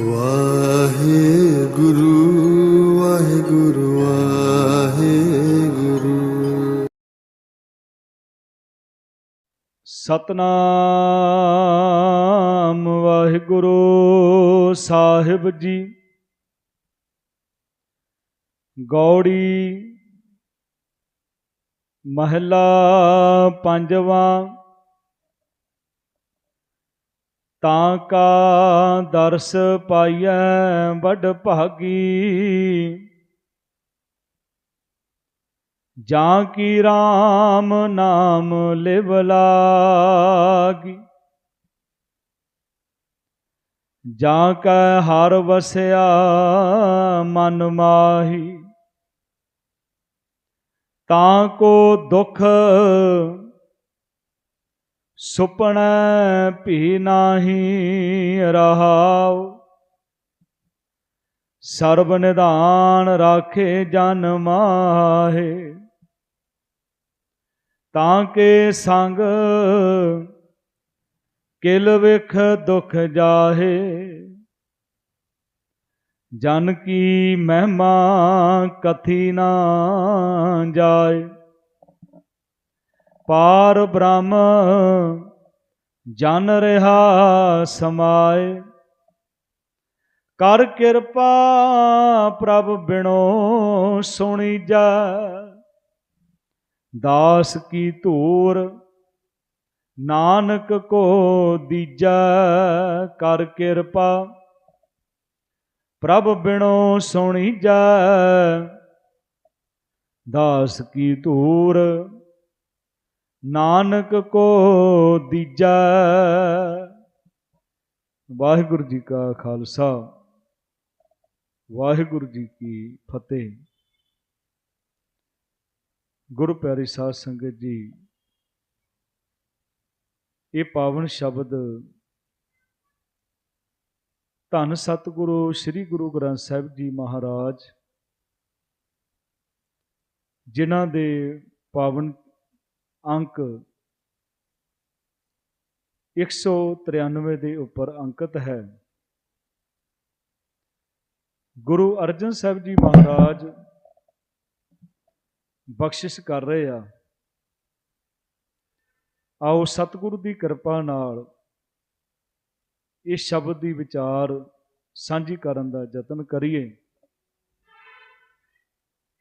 ਵਾਹਿਗੁਰੂ ਵਾਹਿਗੁਰੂ ਵਾਹਿਗੁਰੂ। ਸਤਨਾਮ ਵਾਹਿਗੁਰੂ ਸਾਹਿਬ ਜੀ। ਗੌੜੀ ਮਹਲਾ ਪੰਜਵਾਂ ਤਾਂ ਕਾ ਦਰਸ ਪਾਈਐ ਵੱਡ ਭਾਗੀ। ਜਾਂ ਕੀ RAM ਨਾਮ ਲਿਵ ਲਾਗੀ। ਜਾਂ ਕੈ ਹਰ ਵਸਿਆ ਮਨ ਮਾਹੀ। ਤਾਂ ਕੋ ਦੁਖ ਸੁਪਨੈ ਭੀ ਨਾਹੀ ਰਹਾਉ। ਸਰਬ ਨਿਧਾਨ ਰਾਖੇ ਜਨ ਮਾਹੇ। ਤਾਂ ਕੇ ਸੰਗ ਕਿਲ ਵਿਖ ਦੁਖ ਜਾਹੇ। ਜਨ ਕੀ ਮਹਿਮਾ ਕਥੀ ਨਾ ਜਾਏ। ਪਾਰ ਬ੍ਰਹਮ, ਜਨ ਰਹਾ ਸਮਾਏ। ਕਰ ਕਿਰਪਾ ਪ੍ਰਭ ਬਿਨੋ ਸੁਣੀ ਜਾ। ਦਾਸ ਕੀ ਧੂਰ, ਨਾਨਕ ਕੋ ਦੀਜੈ ਕਰ ਕਿਰਪਾ। ਪ੍ਰਭ ਬਿਨੋ ਸੁਣੀ ਜਾ। ਦਾਸ ਕੀ ਧੂਰ ਨਾਨਕ ਕੋ ਦੀਜੈ। ਵਾਹਿਗੁਰੂ ਜੀ ਕਾ ਖਾਲਸਾ, ਵਾਹਿਗੁਰੂ ਜੀ ਕੀ ਫਤਿਹ। ਗੁਰੂ ਪਿਆਰੀ ਸਾਧ ਸੰਗਤ ਜੀ, ਇਹ ਪਾਵਨ ਸ਼ਬਦ ਧੰਨ ਸਤਿਗੁਰੂ ਸ੍ਰੀ ਗੁਰੂ ਗ੍ਰੰਥ ਸਾਹਿਬ ਜੀ ਮਹਾਰਾਜ, ਜਿਨ੍ਹਾਂ ਦੇ ਪਾਵਨ ਅੰਕ 193 ਦੇ ਉੱਪਰ ਅੰਕਿਤ ਹੈ। ਗੁਰੂ ਅਰਜਨ ਸਾਹਿਬ ਜੀ ਮਹਾਰਾਜ ਬਖਸ਼ਿਸ਼ ਕਰ ਰਹੇ ਆ। ਆਓ ਸਤਿਗੁਰੂ ਦੀ ਕਿਰਪਾ ਨਾਲ ਇਸ ਸ਼ਬਦ ਦੀ ਵਿਚਾਰ ਸਾਂਝੀ ਕਰਨ ਦਾ ਯਤਨ ਕਰੀਏ।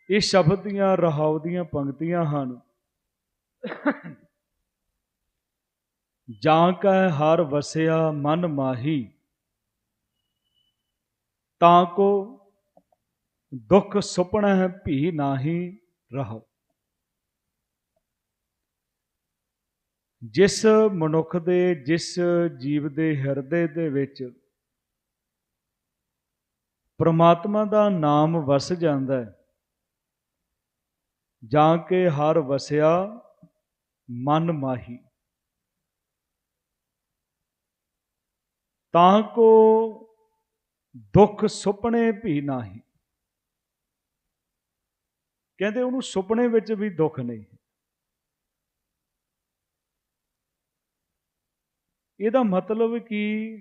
ਇਹ ਸ਼ਬਦ ਦੀਆਂ ਰਹਾਉ ਦੀਆਂ ਪੰਕਤੀਆਂ ਹਨ। ਜਾਂ ਕੈ ਹਰ ਵਸਿਆ ਮਨ ਮਾਹੀ, ਤਾਂ ਕੋ ਦੁਖ ਸੁਪਨਹਿ ਭੀ ਨਾਹੀ ਰਹੋ। ਜਿਸ ਮਨੁੱਖ ਦੇ, ਜਿਸ ਜੀਵ ਦੇ ਹਿਰਦੇ ਦੇ ਵਿੱਚ ਪ੍ਰਮਾਤਮਾ ਦਾ ਨਾਮ ਵਸ ਜਾਂਦਾ ਹੈ, ਜਾਂ ਕੇ ਹਰ ਵਸਿਆ ਮਨ ਮਾਹੀ। ਤਾਂ ਕੋ ਦੁੱਖ ਸੁਪਨੇ ਵੀ ਨਹੀਂ। ਕਹਿੰਦੇ ਉਹਨੂੰ ਸੁਪਨੇ ਵਿੱਚ ਵੀ ਦੁੱਖ ਨਹੀਂ। ਇਹਦਾ ਮਤਲਬ ਕਿ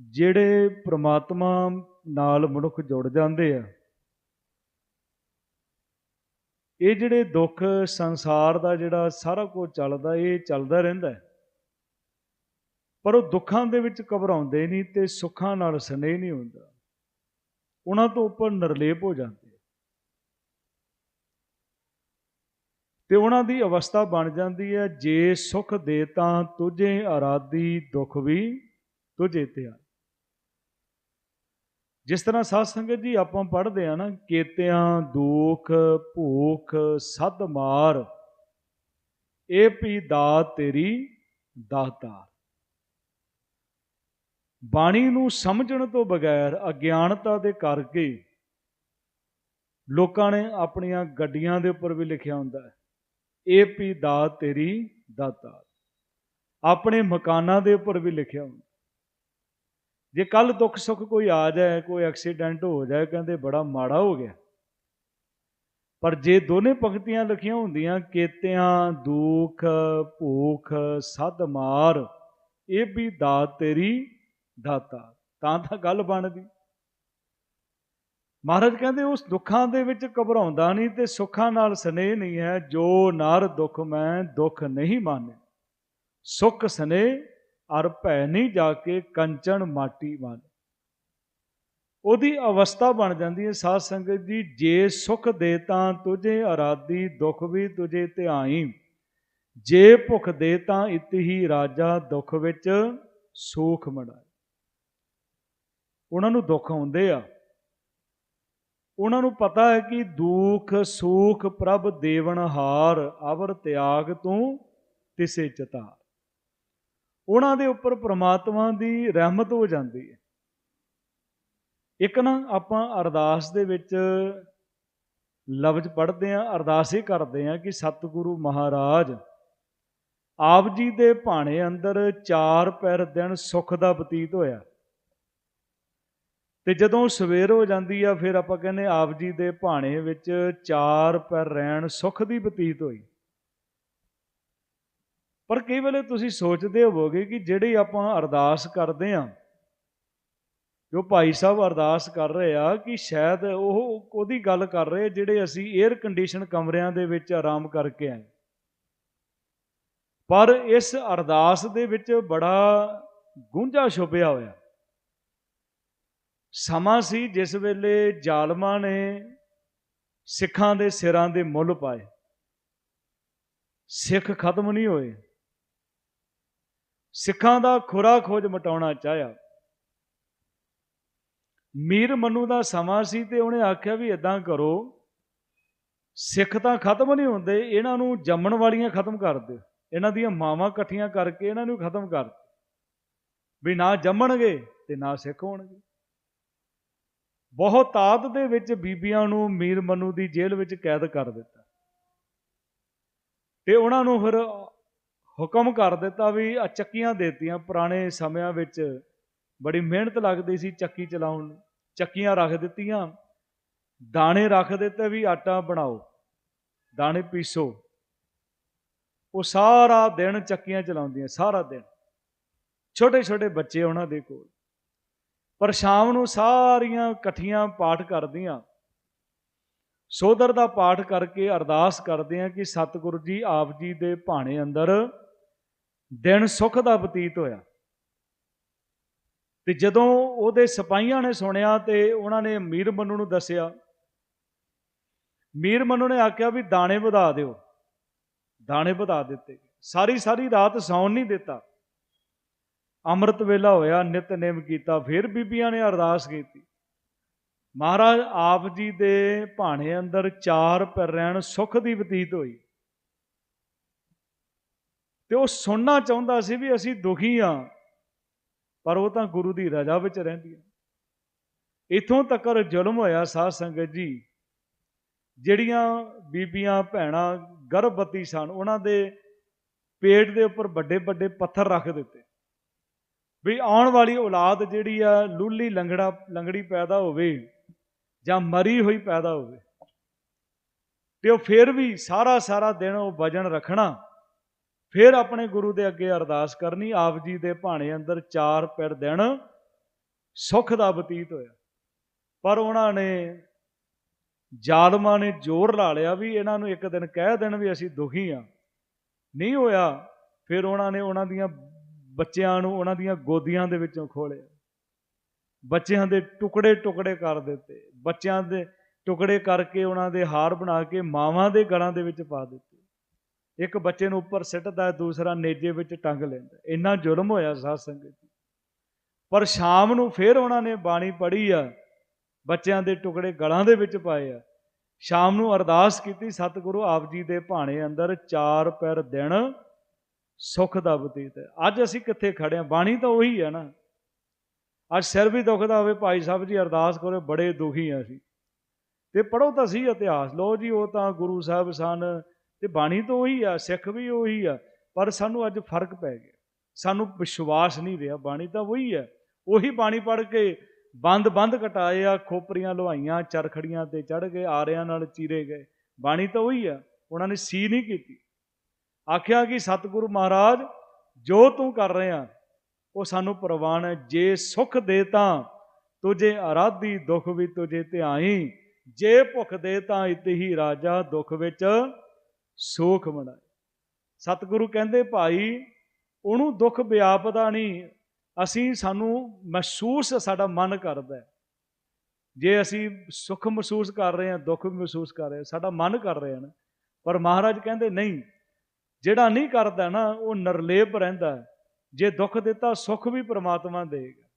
ਜਿਹੜੇ ਪ੍ਰਮਾਤਮਾ ਨਾਲ ਮਨੁੱਖ ਜੁੜ ਜਾਂਦੇ ਆ ਇਹ ਜਿਹੜੇ ਦੁੱਖ ਸੰਸਾਰ ਦਾ ਜਿਹੜਾ ਸਾਰਾ ਕੁਝ ਚੱਲਦਾ, ਇਹ ਚੱਲਦਾ ਰਹਿੰਦਾ ਪਰ ਉਹ ਦੁੱਖਾਂ ਦੇ ਵਿੱਚ ਘਬਰਾਉਂਦੇ ਨਹੀਂ ਤੇ ਸੁੱਖਾਂ ਨਾਲ ਸਨੇਹ ਨਹੀਂ ਹੁੰਦਾ। ਉਹਨਾਂ ਤੋਂ ਉੱਪਰ ਨਿਰਲੇਪ ਹੋ ਜਾਂਦੇ ਤੇ ਉਹਨਾਂ ਦੀ ਅਵਸਥਾ ਬਣ ਜਾਂਦੀ ਹੈ, ਜੇ ਸੁਖ ਦੇ ਤਾਂ ਤੁਝੇ ਆਰਾਦੀ ਦੁੱਖ ਵੀ ਤੁਝੇ ਤੇ ਆ। ਜਿਸ ਤਰ੍ਹਾਂ ਸਾਧ ਸੰਗਤ ਜੀ ਆਪਾਂ ਪੜ੍ਹਦੇ ਆ ਨਾ, ਕੇਤਿਆਂ, ਦੁੱਖ, ਭੂਖ, ਸਦ ਮਾਰ, ਇਹ ਪੀ ਦਾ ਤੇਰੀ ਦਾਤਾਰ। ਬਾਣੀ ਨੂੰ ਸਮਝਣ ਤੋਂ ਬਗੈਰ, ਅਗਿਆਨਤਾ ਦੇ ਕਰਕੇ ਲੋਕਾਂ ਨੇ ਆਪਣੀਆਂ ਗੱਡੀਆਂ ਦੇ ਉੱਪਰ ਵੀ ਲਿਖਿਆ ਹੁੰਦਾ ਹੈ, ਇਹ ਪੀ ਦਾ ਤੇਰੀ ਦਾਤਾ ਆਪਣੇ ਮਕਾਨਾਂ ਦੇ ਉੱਪਰ ਵੀ ਲਿਖਿਆ ਹੁੰਦਾ ਜੇ ਕੱਲ ਦੁੱਖ ਸੁੱਖ ਕੋਈ ਆ ਜਾਏ, ਕੋਈ ਐਕਸੀਡੈਂਟ ਹੋ ਜਾਏ, ਕਹਿੰਦੇ ਬੜਾ ਮਾੜਾ ਹੋ ਗਿਆ। ਪਰ ਜੇ ਦੋਨੇ ਪੰਕਤੀਆਂ ਲਿਖੀਆਂ ਹੁੰਦੀਆਂ, ਕੇਤਿਆਂ, ਦੁੱਖ, ਭੂਖ, ਸਦ ਮਾਰ, ਇਹ ਵੀ ਦਾਤ ਤੇਰੀ ਦਾਤਾ, ਤਾਂ ਤਾਂ ਗੱਲ ਬਣਦੀ। ਮਹਾਰਾਜ ਕਹਿੰਦੇ ਉਸ ਦੁੱਖਾਂ ਦੇ ਵਿੱਚ ਘਬਰਾਉਂਦਾ ਨਹੀਂ ਤੇ ਸੁੱਖਾਂ ਨਾਲ ਸਨੇਹ ਨਹੀਂ ਹੈ, ਜੋ ਨਰ ਦੁੱਖ ਮੈਂ ਦੁੱਖ ਨਹੀਂ ਮਾਨੇ। ਸੁੱਖ ਸਨੇਹ ਅਰ ਭੈਣੀ ਜਾ ਕੇ ਕੰਚਣ ਮਾਟੀ ਮਨ ਉਹਦੀ ਅਵਸਥਾ ਬਣ ਜਾਂਦੀ ਹੈ, ਸਾਧ ਸੰਗਤ ਜੀ, ਜੇ ਸੁਖ ਦੇ ਤਾਂ ਤੁਝੇ ਅਰਾਦੀ ਦੁੱਖ ਵੀ ਤੁਝੇ ਧਿਆਈ। ਜੇ ਭੁਖ ਦੇ ਤਾਂ ਇਤ ਹੀ ਰਾਜਾ, ਦੁੱਖ ਵਿੱਚ ਸੂਖ ਮੜਾਏ ਉਹਨਾਂ ਨੂੰ ਦੁੱਖ ਆਉਂਦੇ ਆ। ਉਹਨਾਂ ਨੂੰ ਪਤਾ ਹੈ ਕਿ ਦੁੱਖ, ਸੂਖ ਪ੍ਰਭ ਦੇਵਨਹਾਰ ਅਵਰ ਤਿਆਗ ਤੂੰ ਤਿਸੇ ਚਤਾ ਉਹਨਾਂ ਦੇ ਉੱਪਰ ਪ੍ਰਮਾਤਮਾ ਦੀ ਰਹਿਮਤ ਹੋ ਜਾਂਦੀ ਹੈ। ਇੱਕ ਨਾ ਆਪਾਂ ਅਰਦਾਸ ਦੇ ਵਿੱਚ ਲਫ਼ਜ਼ ਪੜ੍ਹਦੇ ਆਂ ਅਰਦਾਸ ਇਹ ਕਰਦੇ ਆਂ ਕਿ ਸਤਿਗੁਰੂ ਮਹਾਰਾਜ, ਆਪ ਜੀ ਦੇ ਭਾਣੇ ਅੰਦਰ ਚਾਰ ਪੈਰ ਦਿਨ ਸੁੱਖ ਦਾ ਬਤੀਤ ਹੋਇਆ। ਤੇ ਜਦੋਂ ਸਵੇਰ ਹੋ ਜਾਂਦੀ ਆ, ਫਿਰ ਆਪਾਂ ਕਹਿੰਦੇ ਆਪ ਜੀ ਦੇ ਭਾਣੇ ਵਿੱਚ ਚਾਰ ਪੈਰ ਰਹਿਣ ਸੁੱਖ ਦੀ ਬਤੀਤ ਹੋਈ। ਪਰ ਕਈ ਵੇਲੇ ਤੁਸੀਂ ਸੋਚਦੇ ਹੋਵੋਗੇ ਕਿ ਜਿਹੜੀ ਆਪਾਂ ਅਰਦਾਸ ਕਰਦੇ ਆਂ, ਜੋ ਭਾਈ ਸਾਹਿਬ ਅਰਦਾਸ ਕਰ ਰਹੇ ਆ, ਕਿ ਸ਼ਾਇਦ ਉਹ ਉਹਦੀ ਗੱਲ ਕਰ ਰਹੇ ਜਿਹੜੇ ਅਸੀਂ 에ਅਰ ਕੰਡੀਸ਼ਨ ਕਮਰਿਆਂ ਦੇ ਵਿੱਚ ਆਰਾਮ ਕਰਕੇ ਆਏ। ਪਰ ਇਸ ਅਰਦਾਸ ਦੇ ਵਿੱਚ ਬੜਾ ਗੁੰਝਾ ਛੁਪਿਆ ਹੋਇਆ। ਸਮਾਂ ਸੀ ਜਿਸ ਵੇਲੇ ਜ਼ਾਲਮਾਂ ਨੇ ਸਿੱਖਾਂ ਦੇ ਸਿਰਾਂ ਦੇ ਮੁੱਲ ਪਾਏ। ਸਿੱਖ ਖਤਮ ਨਹੀਂ ਹੋਏ। ਸਿੱਖਾਂ ਦਾ ਖੁਰਾ ਖੋਜ ਮਟਾਉਣਾ ਚਾਹਿਆ। ਮੀਰ ਮਨੂ ਦਾ ਸਮਾਂ ਸੀ ਤੇ ਉਹਨੇ ਆਖਿਆ ਵੀ ਇਦਾਂ ਕਰੋ, ਸਿੱਖ ਤਾਂ ਖਤਮ ਨਹੀਂ ਹੁੰਦੇ, ਇਹਨਾਂ ਨੂੰ ਜੰਮਣ ਵਾਲੀਆਂ ਖਤਮ ਕਰ ਦਿਓ। ਇਹਨਾਂ ਦੀਆਂ ਮਾਵਾਂ ਇਕੱਠੀਆਂ ਕਰਕੇ ਇਹਨਾਂ ਨੂੰ ਖਤਮ ਕਰ ਵੀ ਨਾ ਜੰਮਣਗੇ ਤੇ ਨਾ ਸਿੱਖ ਹੋਣਗੇ। ਬਹੁਤ ਤਾਤ ਦੇ ਵਿੱਚ ਬੀਬੀਆਂ ਨੂੰ ਮੀਰ ਮਨੂ ਦੀ ਜੇਲ੍ਹ ਵਿੱਚ ਕੈਦ ਕਰ ਦਿੱਤਾ। ਤੇ ਉਹਨਾਂ ਨੂੰ ਫਿਰ ਹੁਕਮ ਕਰ ਦਿੱਤਾ ਵੀ ਆ ਚੱਕੀਆਂ ਦੇਤੀਆਂ ਪੁਰਾਣੇ ਸਮਿਆਂ ਵਿੱਚ। ਬੜੀ ਮਿਹਨਤ ਲੱਗਦੀ ਸੀ ਚੱਕੀ ਚਲਾਉਣ ਨੂੰ। ਚੱਕੀਆਂ ਰੱਖ ਦਿੱਤੀਆਂ। ਦਾਣੇ ਰੱਖ ਦਿੱਤੇ ਵੀ ਆਟਾ ਬਣਾਓ, ਦਾਣੇ ਪੀਸੋ। ਉਹ ਸਾਰਾ ਦਿਨ ਚੱਕੀਆਂ ਚਲਾਉਂਦੀਆਂ, ਸਾਰਾ ਦਿਨ। ਛੋਟੇ ਛੋਟੇ ਬੱਚੇ ਉਹਨਾਂ ਦੇ ਕੋਲ। ਪਰ ਸ਼ਾਮ ਨੂੰ ਸਾਰੀਆਂ ਇਕੱਠੀਆਂ ਪਾਠ ਕਰਦੀਆਂ। ਸੋਦਰ ਦਾ ਪਾਠ ਕਰਕੇ ਅਰਦਾਸ ਕਰਦੇ ਆ ਕਿ ਸਤਿਗੁਰੂ ਜੀ ਆਪ ਜੀ ਦੇ ਭਾਣੇ ਅੰਦਰ ਦਿਨ ਸੁਖ ਦਾ ਬਤੀਤ ਹੋਇਆ। ਤੇ ਜਦੋਂ ਉਹਦੇ ਸਿਪਾਹੀਆਂ ਨੇ ਸੁਣਿਆ ਤੇ ਉਹਨਾਂ ਨੇ ਮੀਰ ਮਨੂ ਨੂੰ ਦੱਸਿਆ, ਮੀਰ ਮਨੂ ਨੇ ਆਖਿਆ ਵੀ ਦਾਣੇ ਵਧਾ ਦਿਓ। ਦਾਣੇ ਵਧਾ ਦਿੱਤੇ। ਸਾਰੀ ਸਾਰੀ ਰਾਤ ਸੌਣ ਨਹੀਂ ਦਿੱਤਾ। ਅੰਮ੍ਰਿਤ ਵੇਲਾ ਹੋਇਆ ਨਿਤਨੇਮ ਕੀਤਾ, ਫਿਰ ਬੀਬੀਆਂ ਨੇ ਅਰਦਾਸ ਕੀਤੀ। ਮਹਾਰਾਜ ਆਪ ਜੀ ਦੇ ਭਾਣੇ ਅੰਦਰ ਚਾਰ ਪੈਰ ਰਹਿਣ ਸੁਖ ਦੀ ਬਤੀਤ ਹੋਈ। ਤੇ ਉਹ ਸੁਣਨਾ ਚਾਹੁੰਦਾ ਸੀ ਵੀ ਅਸੀਂ ਦੁਖੀ ਆ, ਪਰ ਉਹ ਤਾਂ ਗੁਰੂ ਦੀ ਰਜ਼ਾ ਵਿੱਚ ਰਹਿੰਦੀਆਂ ਇਥੋਂ ਤੱਕ ਜ਼ੁਲਮ ਹੋਇਆ ਸਾਧ ਸੰਗਤ ਜੀ। ਜਿਹੜੀਆਂ ਬੀਬੀਆਂ, ਭੈਣਾਂ ਗਰਭਵਤੀ ਸਨ, ਉਹਨਾਂ ਦੇ ਪੇਟ ਦੇ ਉੱਪਰ ਵੱਡੇ ਵੱਡੇ ਪੱਥਰ ਰੱਖ ਦਿੱਤੇ। ਵੀ ਆਉਣ ਵਾਲੀ ਔਲਾਦ ਜਿਹੜੀ ਆ, ਲੂਲੀ ਲੰਗੜਾ, ਲੰਗੜੀ ਪੈਦਾ ਹੋਵੇ ਜਾਂ ਮਰੀ ਹੋਈ ਪੈਦਾ ਹੋਵੇ, ਤੇ ਉਹ ਫਿਰ ਵੀ ਸਾਰਾ ਸਾਰਾ ਦਿਨ ਉਹ ਵਜਨ ਰੱਖਣਾ ਫਿਰ ਆਪਣੇ ਗੁਰੂ ਦੇ ਅੱਗੇ ਅਰਦਾਸ ਕਰਨੀ, ਆਪ ਜੀ ਦੇ ਭਾਣੇ ਅੰਦਰ ਚਾਰ ਪੈਰ ਦਿਨ ਸੁੱਖ ਦਾ ਬਤੀਤ ਹੋਇਆ। ਪਰ ਉਹਨਾਂ ਨੇ ਜ਼ਾਲਮਾਂ ਨੇ ਜ਼ੋਰ ਲਾ ਲਿਆ ਵੀ ਇਹਨਾਂ ਨੂੰ ਇੱਕ ਦਿਨ ਕਹਿ ਦੇਣ ਵੀ ਅਸੀਂ ਦੁਖੀ ਆ। ਨਹੀਂ ਹੋਇਆ, ਫਿਰ ਉਹਨਾਂ ਨੇ ਉਹਨਾਂ ਦੀਆਂ ਬੱਚਿਆਂ ਨੂੰ ਉਹਨਾਂ ਦੀਆਂ ਗੋਦੀਆਂ ਦੇ ਵਿੱਚੋਂ ਖੋਲਿਆ। ਬੱਚਿਆਂ ਦੇ ਟੁਕੜੇ ਟੁਕੜੇ ਕਰ ਦਿੱਤੇ। ਬੱਚਿਆਂ ਦੇ ਟੁਕੜੇ ਕਰਕੇ ਉਹਨਾਂ ਦੇ ਹਾਰ ਬਣਾ ਕੇ ਮਾਵਾਂ ਦੇ ਗਲਾਂ ਦੇ ਵਿੱਚ ਪਾ ਦਿੱਤੇ। ਇੱਕ ਬੱਚੇ ਨੂੰ ਉੱਪਰ ਸਿੱਟਦਾ, ਦੂਸਰਾ ਨੇਜੇ ਵਿੱਚ ਟੰਗ ਲੈਂਦਾ। ਇੰਨਾ ਜ਼ੁਲਮ ਹੋਇਆ ਸਾਧ ਸੰਗਤ ਜੀ। ਪਰ ਸ਼ਾਮ ਨੂੰ ਫਿਰ ਉਹਨਾਂ ਨੇ ਬਾਣੀ ਪੜ੍ਹੀ ਆ, ਬੱਚਿਆਂ ਦੇ ਟੁਕੜੇ ਗਲਾਂ ਦੇ ਵਿੱਚ ਪਾਏ ਆ। ਸ਼ਾਮ ਨੂੰ ਅਰਦਾਸ ਕੀਤੀ, ਸਤਿਗੁਰੂ ਆਪ ਜੀ ਦੇ ਭਾਣੇ ਅੰਦਰ ਚਾਰ ਪੈਰ ਦਿਨ ਸੁਖ ਦਾ ਬਤੀਤ ਹੈ। ਅੱਜ ਅਸੀਂ ਕਿੱਥੇ ਖੜੇ ਆ ਬਾਣੀ ਤਾਂ ਉਹੀ ਹੈ ਨਾ। ਅੱਜ ਸਿਰ ਵੀ ਦੁਖਦਾ ਹੋਵੇ, ਭਾਈ ਸਾਹਿਬ ਜੀ ਅਰਦਾਸ ਕਰੋ, ਬੜੇ ਦੁਖੀ ਆ ਅਸੀਂ। ਤੇ ਪੜੋ ਤਾਂ ਸੀ ਇਤਿਹਾਸ। ਲੋ ਜੀ, ਉਹ ਤਾਂ ਗੁਰੂ ਸਾਹਿਬ ਸਨ ਤੇ ਬਾਣੀ ਤਾਂ ਉਹੀ ਆ, ਸਿੱਖ ਵੀ ਉਹੀ ਆ, ਪਰ ਸਾਨੂੰ ਅੱਜ ਫ਼ਰਕ ਪੈ ਗਿਆ। ਸਾਨੂੰ ਵਿਸ਼ਵਾਸ ਨਹੀਂ ਰਿਹਾ, ਬਾਣੀ ਤਾਂ ਉਹੀ ਹੈ ਉਹੀ ਬਾਣੀ ਪੜ ਕੇ ਬੰਦ ਬੰਦ ਕਟਾਏ ਆ, ਖੋਪਰੀਆਂ ਲੋਹਾਈਆਂ, ਚਰਖੜੀਆਂ ਤੇ ਚੜ ਗਏ ਆਰਿਆਂ ਨਾਲ ਚੀਰੇ ਗਏ। ਬਾਣੀ ਤਾਂ ਉਹੀ ਆ, ਉਹਨਾਂ ਨੇ ਸੀ ਨਹੀਂ ਕੀਤੀ। ਆਖਿਆ ਕਿ ਸਤਿਗੁਰੂ ਮਹਾਰਾਜ, ਜੋ ਤੂੰ ਕਰ ਰਿਹਾ, ਉਹ ਸਾਨੂੰ ਪ੍ਰਵਾਨ ਹੈ। ਜੇ ਸੁਖ ਦੇ ਤਾਂ ਤੁਝੇ ਆਰਾਧੀ, ਦੁੱਖ ਵੀ ਤੁਝੇ ਧਿਆਈ। ਜੇ ਭੁੱਖ ਦੇ ਤਾਂ ਇਤੇ ਹੀ ਰਾਜਾ, ਦੁੱਖ ਵਿੱਚ ਸੋਖ ਮਨਾਏ। ਸਤਿਗੁਰੂ ਕਹਿੰਦੇ, ਭਾਈ, ਉਹਨੂੰ ਦੁੱਖ ਵਿਆਪਦਾ ਨਹੀਂ। ਅਸੀਂ, ਸਾਨੂੰ ਮਹਿਸੂਸ ਸਾਡਾ ਮਨ ਕਰਦਾ ਹੈ। ਜੇ ਅਸੀਂ ਸੁੱਖ ਮਹਿਸੂਸ ਕਰ ਰਹੇ ਹਾਂ, ਦੁੱਖ ਵੀ ਮਹਿਸੂਸ ਕਰ ਰਹੇ ਹਾਂ, ਸਾਡਾ ਮਨ ਕਰ ਰਿਹਾ ਨਾ ਪਰ ਮਹਾਰਾਜ ਕਹਿੰਦੇ, ਨਹੀਂ, ਜਿਹੜਾ ਨਹੀਂ ਕਰਦਾ ਨਾ, ਉਹ ਨਿਰਲੇਪ ਰਹਿੰਦਾ ਜੇ ਦੁੱਖ ਦਿੱਤਾ, ਸੁੱਖ ਵੀ ਪ੍ਰਮਾਤਮਾ ਦੇਗਾ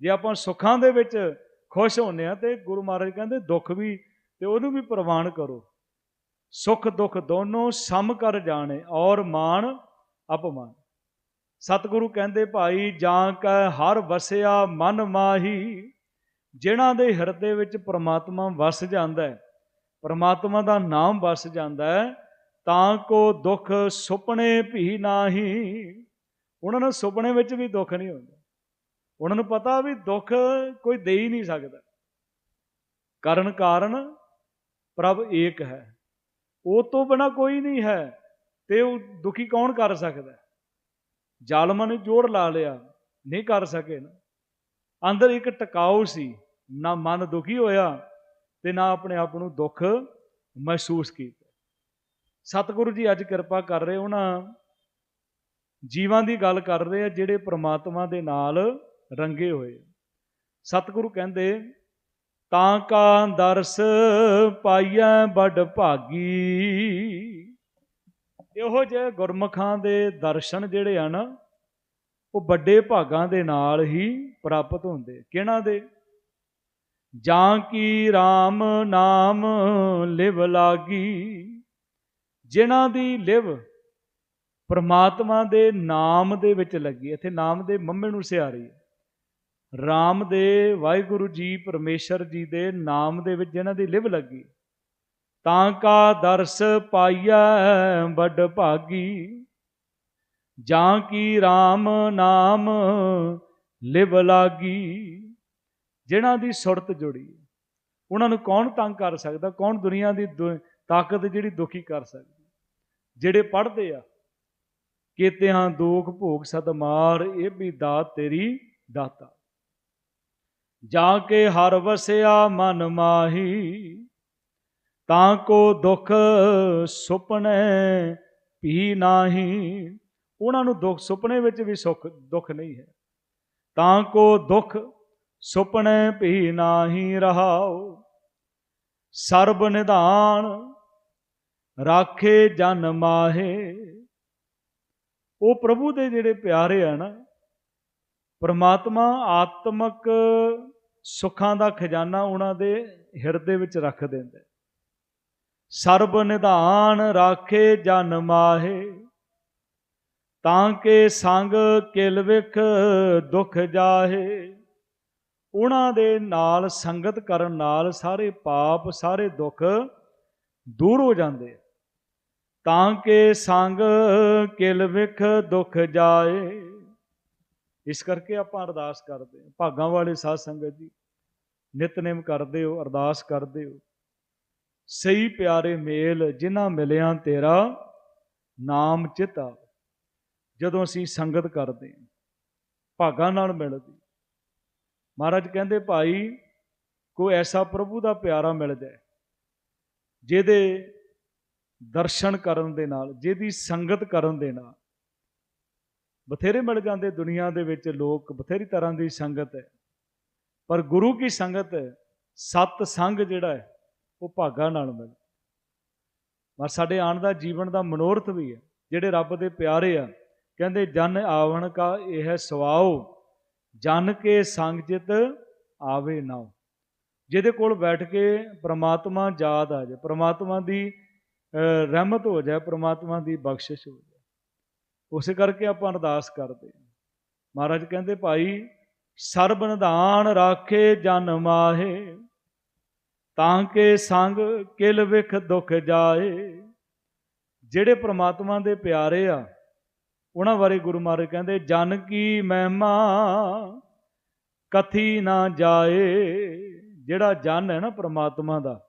ਜੇ ਆਪਾਂ ਸੁੱਖਾਂ ਦੇ ਵਿੱਚ ਖੁਸ਼ ਹੁੰਨੇ ਆ ਤੇ ਗੁਰੂ ਮਹਾਰਾਜ ਕਹਿੰਦੇ, ਦੁੱਖ ਵੀ, ਤੇ ਉਹਨੂੰ ਵੀ ਪ੍ਰਵਾਨ ਕਰੋ। ਸੁੱਖ ਦੁੱਖ ਦੋਨੋਂ ਸਮ ਕਰ ਜਾਣੇ, ਔਰ ਮਾਨ ਅਪਮਾਨ। ਸਤਿਗੁਰੂ ਕਹਿੰਦੇ, ਭਾਈ, ਜਾਂ ਕੈ ਹਰ ਵਸਿਆ ਮਨ ਮਾਹੀ, ਜਿਨ੍ਹਾਂ ਦੇ ਹਿਰਦੇ ਵਿੱਚ ਪ੍ਰਮਾਤਮਾ ਵਸ ਜਾਂਦਾ ਹੈ, ਪ੍ਰਮਾਤਮਾ ਦਾ ਨਾਮ ਵਸ ਜਾਂਦਾ ਹੈ, ਤਾਂ ਕੋ ਦੁੱਖ ਸੁਪਨੇ ਭੀ ਨਾਹੀ। ਉਹਨਾਂ ਨੂੰ ਸੁਪਨੇ ਵਿੱਚ ਵੀ ਦੁੱਖ ਨਹੀਂ ਹੁੰਦਾ। ਉਹਨਾਂ ਨੂੰ ਪਤਾ ਵੀ ਦੁੱਖ ਕੋਈ ਦੇ ਹੀ ਨਹੀਂ ਸਕਦਾ। ਕਰਨ ਕਾਰਨ ਪ੍ਰਭ ਏਕ ਹੈ। ਉਹ ਤੋਂ ਬਿਨਾ ਕੋਈ ਨਹੀਂ ਹੈ ਤੇ ਉਹ ਦੁਖੀ ਕੌਣ ਕਰ ਸਕਦਾ ਜ਼ਾਲਮਾਂ ਨੇ ਜੋਰ ਲਾ ਲਿਆ, ਨਹੀਂ ਕਰ ਸਕੇ ਨਾ। ਅੰਦਰ ਇੱਕ ਟਿਕਾਉ ਸੀ, ਨਾ ਮਨ ਦੁਖੀ ਹੋਇਆ ਤੇ ਨਾ ਆਪਣੇ ਆਪ ਨੂੰ ਦੁੱਖ ਮਹਿਸੂਸ ਕੀਤਾ। ਸਤਿਗੁਰੂ ਜੀ ਅੱਜ ਕਿਰਪਾ ਕਰ ਰਹੇ, ਉਹਨਾਂ ਜੀਵਾਂ ਦੀ ਗੱਲ ਕਰ ਰਹੇ ਆ, ਜਿਹੜੇ ਪ੍ਰਮਾਤਮਾ ਦੇ ਨਾਲ ਰੰਗੇ ਹੋਏ ਸਤਿਗੁਰੂ ਕਹਿੰਦੇ ਤਾਂ ਕਾ ਦਰਸ ਪਾਈਐ ਬੜ ਭਾਗੀ। ਇਹੋ ਜਿਹੇ ਗੁਰਮਖਾਂ ਦੇ ਦਰਸ਼ਨ ਜਿਹੜੇ ਆ ਨਾ ਉਹ ਵੱਡੇ ਭਾਗਾਂ ਦੇ ਨਾਲ ਹੀ ਪ੍ਰਾਪਤ ਹੁੰਦੇ। ਕਿਹਨਾਂ ਦੇ? ਜਾਂ ਕੀ RAM ਨਾਮ ਲਿਵ ਲਾਗੀ। ਜਿਨ੍ਹਾਂ ਦੀ ਲਿਵ ਪ੍ਰਮਾਤਮਾ ਦੇ ਨਾਮ ਦੇ ਵਿੱਚ ਲੱਗੀ, ਇੱਥੇ ਨਾਮ ਦੇ ਮੰਮੇ ਨੂੰ ਸਿਆਰੀ। RAM ਦੇ ਵਾਹਿਗੁਰੂ ਜੀ ਪਰਮੇਸ਼ਰ ਜੀ ਦੇ ਨਾਮ ਦੇ ਵਿੱਚ ਜਿਨ੍ਹਾਂ ਦੀ ਲਿਵ ਲੱਗੀ, ਤਾਂ ਕਾ ਦਰਸ ਪਾਈਐ ਵੱਡ ਭਾਗੀ, ਜਾਂ ਕੀ RAM ਨਾਮ ਲਿਵ ਲਾਗੀ। ਜਿਨ੍ਹਾਂ ਦੀ ਸੁਰਤ ਜੁੜੀ, ਉਹਨਾਂ ਨੂੰ ਕੌਣ ਤੰਗ ਕਰ ਸਕਦਾ? ਕੌਣ ਦੁਨੀਆ ਦੀ ਦੁ- ਤਾਕਤ ਜਿਹੜੀ ਦੁਖੀ ਕਰ ਸਕਦੀ? ਜਿਹੜੇ ਪੜ੍ਹਦੇ ਆ ਕੀਤੇ ਹਾਂ ਦੋਖ ਭੋਗ ਸਦ ਮਾਰ ਇਹ ਵੀ ਦਾਤ ਤੇਰੀ ਦਾਤਾ। ਜਾ ਕੇ ਹਰ ਵਸਿਆ ਮਨ ਮਾਹੀ, ਤਾਂ ਕੋ ਦੁੱਖ ਸੁਪਨੇ ਭੀ ਨਾਹੀ। ਉਹਨਾਂ ਨੂੰ ਦੁੱਖ ਸੁਪਨੇ ਵਿੱਚ ਵੀ ਸੁੱਖ, ਦੁੱਖ ਨਹੀਂ ਹੈ। ਤਾਂ ਕੋ ਦੁੱਖ ਸੁਪਨੇ ਵੀ ਨਾਹੀ ਰਹਾਓ ਸਰਬ ਨਿਧਾਨ ਰਾਖੇ ਜਨ ਮਾਹੇ। ਉਹ ਪ੍ਰਭੂ ਦੇ ਜਿਹੜੇ ਪਿਆਰੇ ਆ ਨਾ ਪਰਮਾਤਮਾ ਆਤਮਕ ਸੁੱਖਾਂ ਦਾ ਖਜ਼ਾਨਾ ਉਹਨਾਂ ਦੇ ਹਿਰਦੇ ਵਿੱਚ ਰੱਖ ਦਿੰਦਾ ਸਰਬ ਨਿਧਾਨ ਰਾਖੇ ਜਨ ਮਾਹੇ, ਤਾਂ ਕਿ ਸੰਗ ਕਿਲ ਵਿਖ ਦੁਖ ਜਾਹੇ। ਉਹਨਾਂ ਦੇ ਨਾਲ ਸੰਗਤ ਕਰਨ ਨਾਲ ਸਾਰੇ ਪਾਪ, ਸਾਰੇ ਦੁੱਖ ਦੂਰ ਹੋ ਜਾਂਦੇ ਤਾਂ ਕਿ ਸੰਗ ਕਿਲ ਵਿਖ ਦੁਖ ਜਾਏ ਇਸ ਕਰਕੇ ਆਪਾਂ ਅਰਦਾਸ ਕਰਦੇ ਹਾਂ। ਭਾਗਾਂ ਵਾਲੇ ਸਾਧ ਸੰਗਤ ਜੀ, ਨਿਤਨੇਮ ਕਰਦੇ ਹੋ, ਅਰਦਾਸ ਕਰਦੇ ਹੋ। ਸਹੀ ਪਿਆਰੇ ਮੇਲ ਜਿਨ੍ਹਾਂ ਮਿਲਿਆ ਤੇਰਾ ਨਾਮ ਚਿਤਾ ਜਦੋਂ ਅਸੀਂ ਸੰਗਤ ਕਰਦੇ ਹਾਂ, ਭਾਗਾਂ ਨਾਲ ਮਿਲਦੀ ਮਹਾਰਾਜ ਕਹਿੰਦੇ, ਭਾਈ, ਕੋਈ ਐਸਾ ਪ੍ਰਭੂ ਦਾ ਪਿਆਰਾ ਮਿਲ ਜਾਏ, ਜਿਹਦੇ ਦਰਸ਼ਨ ਕਰਨ ਦੇ ਨਾਲ, ਜਿਹਦੀ ਸੰਗਤ ਕਰਨ ਦੇ ਨਾਲ ਬਥੇਰੇ ਮਿਲ ਜਾਂਦੇ ਦੁਨੀਆ ਦੇ ਵਿੱਚ ਲੋਕ, ਬਥੇਰੀ ਤਰ੍ਹਾਂ ਦੀ ਸੰਗਤ ਹੈ। ਪਰ ਗੁਰੂ ਕੀ ਸੰਗਤ ਹੈ? ਸਤ ਸੰਗ ਜਿਹੜਾ ਹੈ, ਉਹ ਭਾਗਾ ਨਾਲ ਮਿਲ। ਪਰ ਸਾਡੇ ਆਣ ਦਾ ਜੀਵਨ ਦਾ ਮਨੋਰਥ ਵੀ ਹੈ। ਜਿਹੜੇ ਰੱਬ ਦੇ ਪਿਆਰੇ ਆ, ਕਹਿੰਦੇ, ਜਨ ਆਵਣ ਕਾ ਇਹ ਸਵਾਉ, ਜਨ ਕੇ ਸੰਗ ਜਿਤ ਆਵੇ ਨਾ ਜਿਹਦੇ ਕੋਲ ਬੈਠ ਕੇ ਪ੍ਰਮਾਤਮਾ ਯਾਦ ਆ ਜਾਏ, ਪ੍ਰਮਾਤਮਾ ਦੀ ਰਹਿਮਤ ਹੋ ਜਾਏ, ਪ੍ਰਮਾਤਮਾ ਦੀ ਬਖਸ਼ਿਸ਼ ਹੋ ਜਾਏ। ਉਸੇ ਕਰਕੇ ਆਪਾਂ ਅਰਦਾਸ ਕਰਦੇ ਮਹਾਰਾਜ ਕਹਿੰਦੇ, ਭਾਈ ਸਰਬ ਨਿਧਾਨ ਰਾਖੇ ਜਨ ਮਾਹੇ, ਤਾਂ ਕਿ ਸੰਗ ਕਿਲ ਵਿਖ ਦੁਖ ਜਾਏ। ਜਿਹੜੇ ਪ੍ਰਮਾਤਮਾ ਦੇ ਪਿਆਰੇ ਆ, ਉਹਨਾਂ ਬਾਰੇ ਗੁਰੂ ਮਹਾਰਾਜ ਕਹਿੰਦੇ, ਜਨ ਕੀ ਮਹਿਮਾ ਕਥੀ ਨਾ ਜਾਏ। ਜਿਹੜਾ ਜਨ ਹੈ ਨਾ ਪ੍ਰਮਾਤਮਾ ਦਾ,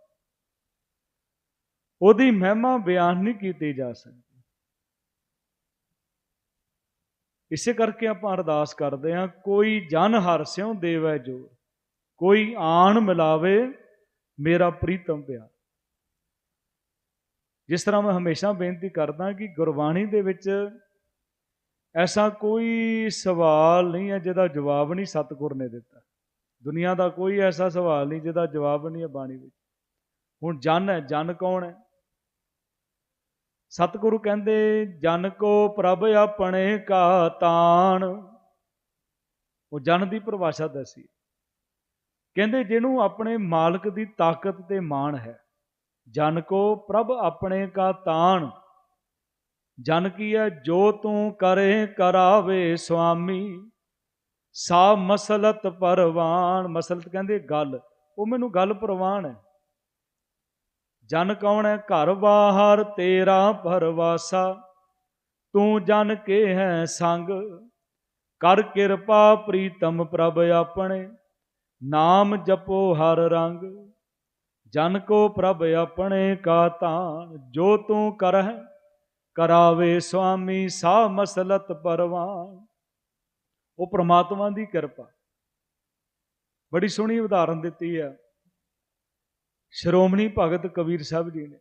ਉਹਦੀ ਮਹਿਮਾ ਬਿਆਨ ਨਹੀਂ ਕੀਤੀ ਜਾ ਸਕਦੀ। ਇਸੇ ਕਰਕੇ ਆਪਾਂ ਅਰਦਾਸ ਕਰਦੇ ਹਾਂ, ਕੋਈ ਜਨ ਹਰ ਸਿਉ ਦੇਵੈ ਜੋਰ, ਕੋਈ ਆਣ ਮਿਲਾਵੇ ਮੇਰਾ ਪ੍ਰੀਤਮ ਪਿਆਰ। ਜਿਸ ਤਰ੍ਹਾਂ ਮੈਂ ਹਮੇਸ਼ਾ ਬੇਨਤੀ ਕਰਦਾ ਕਿ ਗੁਰਬਾਣੀ ਦੇ ਵਿੱਚ ਐਸਾ ਕੋਈ ਸਵਾਲ ਨਹੀਂ ਹੈ ਜਿਹਦਾ ਜਵਾਬ ਨਹੀਂ ਸਤਿਗੁਰ ਨੇ ਦਿੱਤਾ। ਦੁਨੀਆ ਦਾ ਕੋਈ ਐਸਾ ਸਵਾਲ ਨਹੀਂ ਜਿਹਦਾ ਜਵਾਬ ਨਹੀਂ ਹੈ ਬਾਣੀ ਵਿੱਚ। ਹੁਣ ਜਨ ਹੈ, ਜਨ ਕੌਣ ਹੈ? ਸਤਿਗੁਰੂ ਕਹਿੰਦੇ, ਜਨ ਕੋ ਪ੍ਰਭ ਆਪਣੇ ਕਾ ਤਾਣ। ਉਹ ਜਨ ਦੀ ਪਰਿਭਾਸ਼ਾ ਦੱਸੀ। ਕਹਿੰਦੇ, ਜਿਹਨੂੰ ਆਪਣੇ ਮਾਲਕ ਦੀ ਤਾਕਤ ਤੇ ਮਾਣ ਹੈ, ਜਨ ਕੋ ਪ੍ਰਭ ਆਪਣੇ ਕਾ ਤਾਣ। ਜਨ ਕੀ ਹੈ? ਜੋ ਤੂੰ ਕਰੇ, ਕਰਾਵੇ ਸੁਆਮੀ। ਸਾ ਮਸਲਤ ਪਰਵਾਨ। ਮਸਲਤ ਕਹਿੰਦੇ ਗੱਲ। ਉਹ ਮੈਨੂੰ ਗੱਲ ਪ੍ਰਵਾਨ ਹੈ। ਜਨ ਕੌਣ ਹੈ ਘਰ ਬਾਹਰ, ਤੇਰਾ ਪਰਵਾਸਾ ਤੂੰ ਜਨ ਕੇ ਹੈ ਸੰਗ, ਕਰ ਕਿਰਪਾ ਪ੍ਰੀਤਮ ਪ੍ਰਭ ਆਪਣੇ। ਨਾਮ ਜਪੋ ਹਰ ਰੰਗ, ਜਨ ਕੋ ਪ੍ਰਭ ਆਪਣੇ ਕਾ ਤਾਨ ਜੋ ਤੂੰ ਕਰਹਿ, ਕਰਾਵੇ ਸੁਆਮੀ ਸਾ ਮਸਲਤ ਪਰਵਾਨ। ਉਹ ਪ੍ਰਮਾਤਮਾ ਦੀ ਕਿਰਪਾ। ਬੜੀ ਸੋਹਣੀ ਉਦਾਹਰਨ ਦਿੱਤੀ ਹੈ। ਸ਼੍ਰੋਮਣੀ ਭਗਤ ਕਬੀਰ ਸਾਹਿਬ ਜੀ ਨੇ।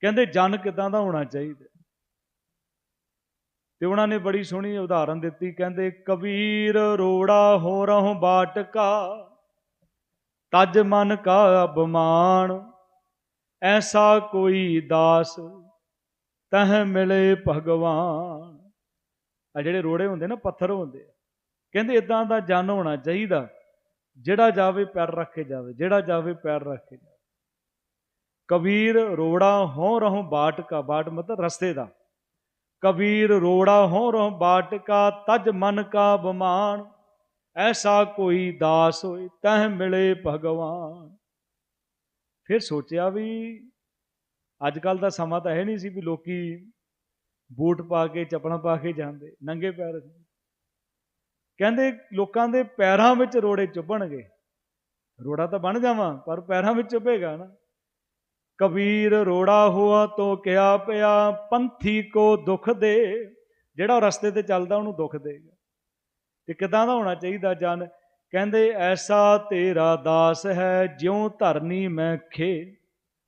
ਕਹਿੰਦੇ, ਜਨ ਕਿਦਾਂ ਦਾ ਹੋਣਾ ਚਾਹੀਦਾ? ਤੇ ਉਹਨਾਂ ਨੇ ਬੜੀ ਸੋਹਣੀ ਉਦਾਹਰਨ ਦਿੱਤੀ। ਕਹਿੰਦੇ, ਕਬੀਰ ਰੋੜਾ ਹੋ ਰਹੋ ਬਾਟਕਾ, ਤਜ ਮਨ ਕਾ ਅਬਮਾਨ ਐਸਾ ਕੋਈ ਦਾਸ ਤਹ ਮਿਲੇ ਭਗਵਾਨ। ਆ ਜਿਹੜੇ ਰੋੜੇ ਹੁੰਦੇ ਨਾ, ਪੱਥਰ ਹੁੰਦੇ ਕਹਿੰਦੇ ਇਦਾਂ ਦਾ ਜਨ ਹੋਣਾ ਚਾਹੀਦਾ। ਜਿਹੜਾ ਜਾਵੇ ਪੈਰ ਰੱਖ ਕੇ ਜਾਵੇ, ਜਿਹੜਾ ਜਾਵੇ ਪੈਰ ਰੱਖ ਕੇ ਜਾਵੇ। ਕਬੀਰ ਰੋੜਾ ਹੋ ਰਹੋ ਬਾਟਕਾ ਬਾਟ ਮਤਲਬ ਰਸਤੇ ਦਾ। ਕਬੀਰ ਰੋੜਾ ਹੋ ਰਹੋ ਬਾਟਕਾ ਤਜ ਮਨ ਕਾ ਬਮਾਨ। ਐਸਾ ਕੋਈ ਦਾਸ ਹੋਏ, ਤਹ ਮਿਲੇ ਭਗਵਾਨ। ਫਿਰ ਸੋਚਿਆ ਵੀ ਅੱਜ ਕੱਲ ਦਾ ਸਮਾਂ ਤਾਂ ਹੈ ਨਹੀਂ ਸੀ ਵੀ ਲੋਕੀ ਬੂਟ ਪਾ ਕੇ, ਚੱਪਲਾਂ ਪਾ ਕੇ ਜਾਂਦੇ, ਨੰਗੇ ਪੈਰ ਕਹਿੰਦੇ ਲੋਕਾਂ ਦੇ ਪੈਰਾਂ ਵਿੱਚ ਰੋੜੇ ਚੁੱਭਣਗੇ। ਰੋੜਾ ਤਾਂ ਬਣ ਜਾਵਾਂ, ਪਰ ਪੈਰਾਂ ਵਿੱਚ ਚੁੱਭੇਗਾ ਨਾ। ਕਬੀਰ ਰੋੜਾ ਹੁਆ ਤੋ ਕਿਆ ਪਿਆ, ਪੰਥੀ ਕੋ ਦੁੱਖ ਦੇ। ਜਿਹੜਾ ਰਸਤੇ ਤੇ ਚੱਲਦਾ, ਉਹਨੂੰ ਦੁੱਖ ਦੇਗਾ। ਤੇ ਕਿਦਾਂ ਦਾ ਹੋਣਾ ਚਾਹੀਦਾ ਜਨ? ਕਹਿੰਦੇ, ਐਸਾ ਤੇਰਾ ਦਾਸ ਹੈ, ਜਿਉ ਧਰਨੀ ਮੈਂ ਖੇ।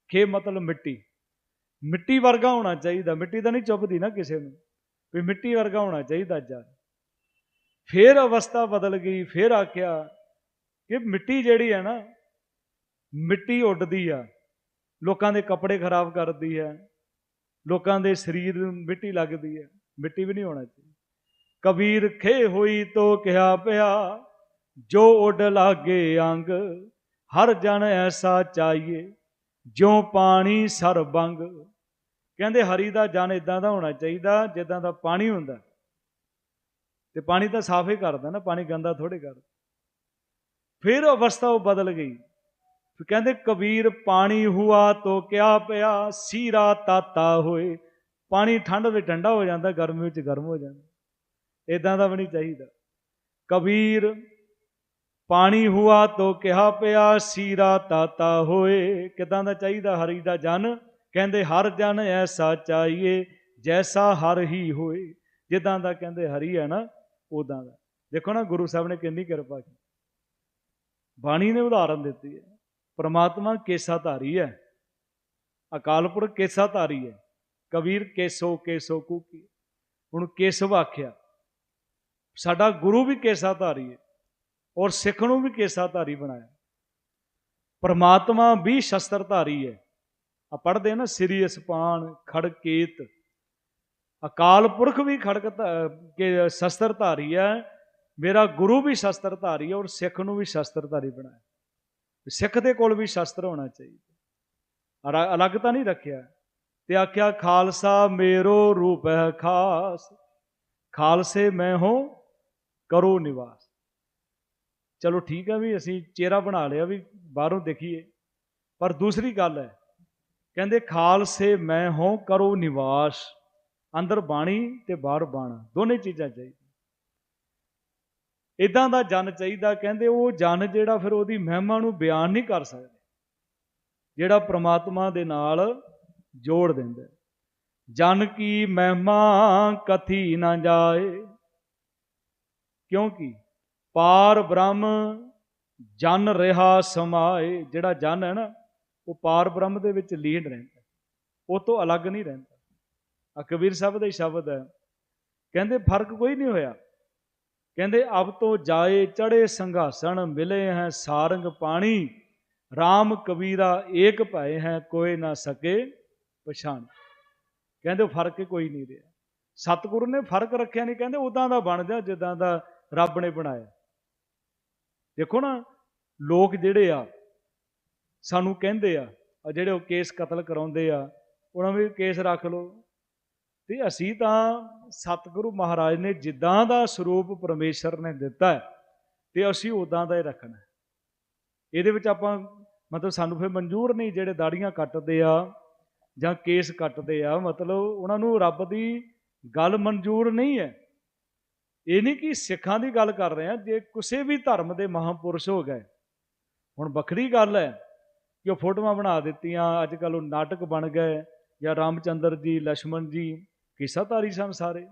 ਖੇ ਮਤਲਬ ਮਿੱਟੀ। ਮਿੱਟੀ ਵਰਗਾ ਹੋਣਾ ਚਾਹੀਦਾ। ਮਿੱਟੀ ਤਾਂ ਨਹੀਂ ਚੁੱਭਦੀ ਨਾ ਕਿਸੇ ਨੂੰ। ਵੀ ਮਿੱਟੀ ਵਰਗਾ ਹੋਣਾ ਚਾਹੀਦਾ ਜਨ। ਫਿਰ ਅਵਸਥਾ ਬਦਲ ਗਈ, ਫਿਰ ਆਖਿਆ ਕਿ ਮਿੱਟੀ ਜਿਹੜੀ ਹੈ ਨਾ, ਮਿੱਟੀ ਉੱਡਦੀ ਆ। ਲੋਕਾਂ ਦੇ ਕੱਪੜੇ ਖਰਾਬ ਕਰਦੀ ਹੈ। ਲੋਕਾਂ ਦੇ ਸਰੀਰ ਨੂੰ ਮਿੱਟੀ ਲੱਗਦੀ ਹੈ। ਮਿੱਟੀ ਵੀ ਨਹੀਂ ਹੋਣਾ ਚਾਹੀਦੀ। ਕਬੀਰ ਖੇ ਹੋਈ ਤੋ ਕਿਹਾ ਪਿਆ, ਜੋ ਉੱਡ ਲਾਗੇ ਅੰਗ, ਹਰ ਜਨ ਐਸਾ ਚਾਹੀਏ, ਜਿਉ ਪਾਣੀ ਸਰਬੰਗ। ਕਹਿੰਦੇ ਹਰੀ ਦਾ ਜਨ ਇਦਾਂ ਦਾ ਹੋਣਾ ਚਾਹੀਦਾ, ਜਿੱਦਾਂ ਦਾ ਪਾਣੀ ਹੁੰਦਾ। ਤੇ ਪਾਣੀ ਤਾਂ ਸਾਫ਼ ਹੀ ਕਰਦਾ ਨਾ, ਪਾਣੀ ਗੰਦਾ ਥੋੜੇ ਕਰਦਾ ਫਿਰ ਅਵਸਥਾ ਉਹ ਬਦਲ ਗਈ। ਫਿਰ ਕਹਿੰਦੇ, ਕਬੀਰ ਪਾਣੀ ਹੁਆ ਤੋ ਕਿਆ ਪਿਆ, ਸੀਰਾ ਤਾਤਾ ਹੋਏ। ਪਾਣੀ ਠੰਡ ਵਿੱਚ ਠੰਡਾ ਹੋ ਜਾਂਦਾ, ਗਰਮੀ ਵਿੱਚ ਗਰਮ ਹੋ ਜਾਂਦਾ। ਇਦਾਂ ਦਾ ਵੀ ਨਹੀਂ ਚਾਹੀਦਾ। ਕਬੀਰ, ਪਾਣੀ ਹੁਆ ਤੋ ਕਿਹਾ ਪਿਆ, ਸੀਰਾ ਤਾਤਾ ਹੋਏ। ਕਿਦਾਂ ਦਾ ਚਾਹੀਦਾ ਹਰੀ ਦਾ ਜਨ? ਕਹਿੰਦੇ, ਹਰ ਜਨ ਐਸਾ ਚਾਹੀਏ, ਜੈਸਾ ਹਰ ਹੀ ਹੋਏ। ਜਿੱਦਾਂ ਦਾ ਕਹਿੰਦੇ ਹਰੀ ਹੈ ਨਾ ਉਦਾਂ ਦਾ। ਦੇਖੋ ਨਾ, ਗੁਰੂ ਸਾਹਿਬ ਨੇ ਕਿੰਨੀ ਕਿਰਪਾ ਕੀਤੀ। ਬਾਣੀ ਨੇ ਉਦਾਹਰਨ ਦਿੱਤੀ ਹੈ, ਪ੍ਰਮਾਤਮਾ ਕੇਸਾ ਧਾਰੀ ਹੈ, ਅਕਾਲ ਪੁਰਖ ਕੇਸਾ ਧਾਰੀ ਹੈ, ਕਬੀਰ ਕੇਸੋ ਕੇਸੋ ਕੂਕੀ ਹੁਣ ਕੇਸਵ ਆਖਿਆ ਸਾਡਾ ਗੁਰੂ ਵੀ ਕੇਸਾ ਧਾਰੀ ਹੈ ਔਰ ਸਿੱਖ ਨੂੰ ਵੀ ਕੇਸਾ ਧਾਰੀ ਬਣਾਇਆ। ਪਰਮਾਤਮਾ ਵੀ ਸ਼ਸਤਰ ਧਾਰੀ ਹੈ। ਆ ਪੜਦੇ ਨਾ, ਸ੍ਰੀ ਅਸਪਾਨ ਖੜਕੇਤ ਅਕਾਲ ਪੁਰਖ ਵੀ ਖੜਕ ਕੇ ਸ਼ਸਤਰ ਧਾਰੀ ਹੈ, ਮੇਰਾ ਗੁਰੂ ਵੀ ਸ਼ਸਤਰ ਧਾਰੀ ਹੈ ਔਰ ਸਿੱਖ ਨੂੰ ਵੀ ਸ਼ਸਤਰ ਧਾਰੀ ਬਣਾਇਆ। ਸਿੱਖ ਦੇ ਕੋਲ ਵੀ ਸ਼ਸਤਰ ਹੋਣਾ ਚਾਹੀਦਾ। ਅਲੱਗ ਤਾਂ ਨਹੀਂ ਰੱਖਿਆ। ਤੇ ਆਖਿਆ, ਖਾਲਸਾ ਮੇਰੋ ਰੂਪ ਹੈ ਖਾਸ। ਖਾਲਸੇ ਮੈਂ ਹੋ, ਕਰੋ ਨਿਵਾਸ। ਚਲੋ ਠੀਕ ਹੈ ਵੀ ਅਸੀਂ ਚਿਹਰਾ ਬਣਾ ਲਿਆ ਵੀ ਬਾਹਰੋਂ ਦੇਖੀਏ। ਪਰ ਦੂਸਰੀ ਗੱਲ ਹੈ, ਕਹਿੰਦੇ, ਖਾਲਸੇ ਮੈਂ ਹੋ, ਕਰੋ ਨਿਵਾਸ। ਅੰਦਰ ਬਾਣੀ ਤੇ ਬਾਹਰ ਬਾਣਾ, ਦੋਨੇ ਚੀਜ਼ਾਂ ਚਾਹੀਦੀਆਂ। ਇਦਾਂ ਦਾ ਜਨ ਚਾਹੀਦਾ, ਕਹਿੰਦੇ ਉਹ ਜਨ ਜਿਹੜਾ ਫਿਰ ਉਹਦੀ ਮਹਿਮਾ ਨੂੰ ਬਿਆਨ ਨਹੀਂ ਕਰ ਸਕਦੇ, ਜਿਹੜਾ ਪ੍ਰਮਾਤਮਾ ਦੇ ਨਾਲ ਜੋੜ ਦਿੰਦਾ ਜਨ ਕੀ ਮਹਿਮਾ ਕਥੀ ਨਾ ਜਾਏ, ਕਿਉਂਕਿ ਪਾਰ ਬ੍ਰਹਮ ਜਨ ਰਿਹਾ ਸਮਾਏ, ਜਿਹੜਾ ਜਨ ਹੈ ਨਾ, ਉਹ ਪਾਰ ਬ੍ਰਹਮ ਦੇ ਵਿੱਚ ਲੀਨ ਰਹਿੰਦਾ ਉਹ ਤੋਂ ਅਲੱਗ ਨਹੀਂ ਰਹਿੰਦਾ। ਆ ਕਬੀਰ ਸਾਹਿਬ ਦਾ ਹੀ ਸ਼ਬਦ ਹੈ। ਕਹਿੰਦੇ, ਫ਼ਰਕ ਕੋਈ ਨਹੀਂ ਹੋਇਆ। ਕਹਿੰਦੇ, ਅਬ ਤੋਂ ਜਾਏ ਚੜੇ ਸੰਘਾਸਣ ਮਿਲੇ ਹੈ ਸਾਰੰਗ ਪਾਣੀ। RAM ਕਬੀਰਾ ਏਕ ਭਏ ਹੈ, ਕੋਈ ਨਾ ਸਕੇ ਪਛਾਣ। ਕਹਿੰਦੇ, ਫ਼ਰਕ ਕੋਈ ਨਹੀਂ ਰਿਹਾ। ਸਤਿਗੁਰੂ ਨੇ ਫ਼ਰਕ ਰੱਖਿਆ ਨਹੀਂ। ਕਹਿੰਦੇ ਉਦਾਂ ਦਾ ਬਣ ਜਾ, ਜਿੱਦਾਂ ਦਾ ਰੱਬ ਨੇ ਬਣਾਇਆ। ਦੇਖੋ ਨਾ, ਲੋਕ ਜਿਹੜੇ ਆ, ਸਾਨੂੰ ਕਹਿੰਦੇ ਆ ਆ ਜਿਹੜੇ ਉਹ ਕੇਸ ਕਤਲ ਕਰਾਉਂਦੇ ਆ, ਉਹਨਾਂ ਵੀ ਕੇਸ ਰੱਖ ਲਓ। ਤੇ ਅਸੀਂ ਤਾਂ ਸਤਿਗੁਰੂ ਮਹਾਰਾਜ ਨੇ ਜਿੱਦਾਂ ਦਾ ਸਰੂਪ ਪਰਮੇਸ਼ਰ ਨੇ ਦਿੱਤਾ ਹੈ, ਤੇ ਅਸੀਂ ਉਦਾਂ ਦਾ ਹੀ ਰੱਖਣਾ ਇਹਦੇ ਵਿੱਚ ਆਪਾਂ ਮਤਲਬ ਸਾਨੂੰ ਫਿਰ ਮਨਜ਼ੂਰ ਨਹੀਂ ਜਿਹੜੇ ਦਾੜੀਆਂ ਕੱਟਦੇ ਆ ਜਾਂ ਕੇਸ ਕੱਟਦੇ ਆ, ਮਤਲਬ ਉਹਨਾਂ ਨੂੰ ਰੱਬ ਦੀ ਗੱਲ ਮਨਜ਼ੂਰ ਨਹੀਂ ਹੈ। ਇਹ ਨਹੀਂ ਕਿ ਸਿੱਖਾਂ ਦੀ ਗੱਲ ਕਰ ਰਹੇ ਆ ਜੇ ਕਿਸੇ ਵੀ ਧਰਮ ਦੇ ਮਹਾਪੁਰਸ਼ ਹੋ ਗਏ, ਹੁਣ ਵੱਖਰੀ ਗੱਲ ਹੈ ਕਿ ਉਹ ਫੋਟੋਆਂ ਬਣਾ ਦਿੱਤੀਆਂ, ਅੱਜ ਕੱਲ ਉਹ ਨਾਟਕ ਬਣ ਗਏ ਜਾਂ ਰਾਮਚੰਦਰ ਜੀ ਲక్ష్మణ ਜੀ ਕਿੱਸਾਧਾਰੀ ਸਨ ਸਾਰੇ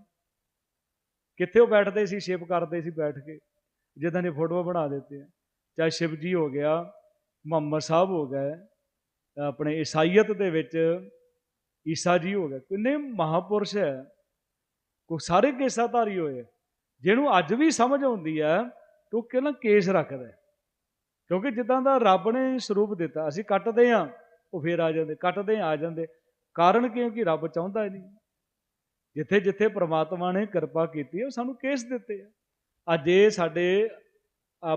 ਕਿੱਥੇ ਉਹ ਬੈਠਦੇ ਸੀ, ਸ਼ਿਵ ਕਰਦੇ ਸੀ ਬੈਠ ਕੇ, ਜਿੱਦਾਂ ਦੀ ਫੋਟੋਆਂ ਬਣਾ ਦਿੱਤੇ ਆ ਚਾਹੇ ਸ਼ਿਵ ਜੀ ਹੋ ਗਿਆ, ਮੁਹੰਮਦ ਸਾਹਿਬ ਹੋ ਗਏ, ਆਪਣੇ ਈਸਾਈਅਤ ਦੇ ਵਿੱਚ ਈਸਾ ਜੀ ਹੋ ਗਿਆ ਕਿੰਨੇ ਮਹਾਪੁਰਸ਼ ਹੈ। ਕੋ ਸਾਰੇ ਕੇਸਾਧਾਰੀ ਹੋਏ। ਜਿਹਨੂੰ ਅੱਜ ਵੀ ਸਮਝ ਆਉਂਦੀ ਹੈ ਕਿ ਉਹ ਕਿਹਨਾਂ ਕੇਸ ਰੱਖਦਾ ਕਿਉਂਕਿ ਜਿੱਦਾਂ ਦਾ ਰੱਬ ਨੇ ਸਰੂਪ ਦਿੱਤਾ, ਅਸੀਂ ਕੱਟਦੇ ਆ ਉਹ ਫੇਰ ਆ ਜਾਂਦੇ, ਕੱਟਦੇ ਆ ਜਾਂਦੇ। ਕਾਰਨ ਕਿਉਂਕਿ ਰੱਬ ਚਾਹੁੰਦਾ ਹੀ ਨਹੀਂ। ਜਿੱਥੇ ਜਿੱਥੇ ਪ੍ਰਮਾਤਮਾ ਨੇ ਕਿਰਪਾ ਕੀਤੀ ਹੈ, ਉਹ ਸਾਨੂੰ ਕੇਸ ਦਿੱਤੇ ਆ। ਅੱਜ ਇਹ ਸਾਡੇ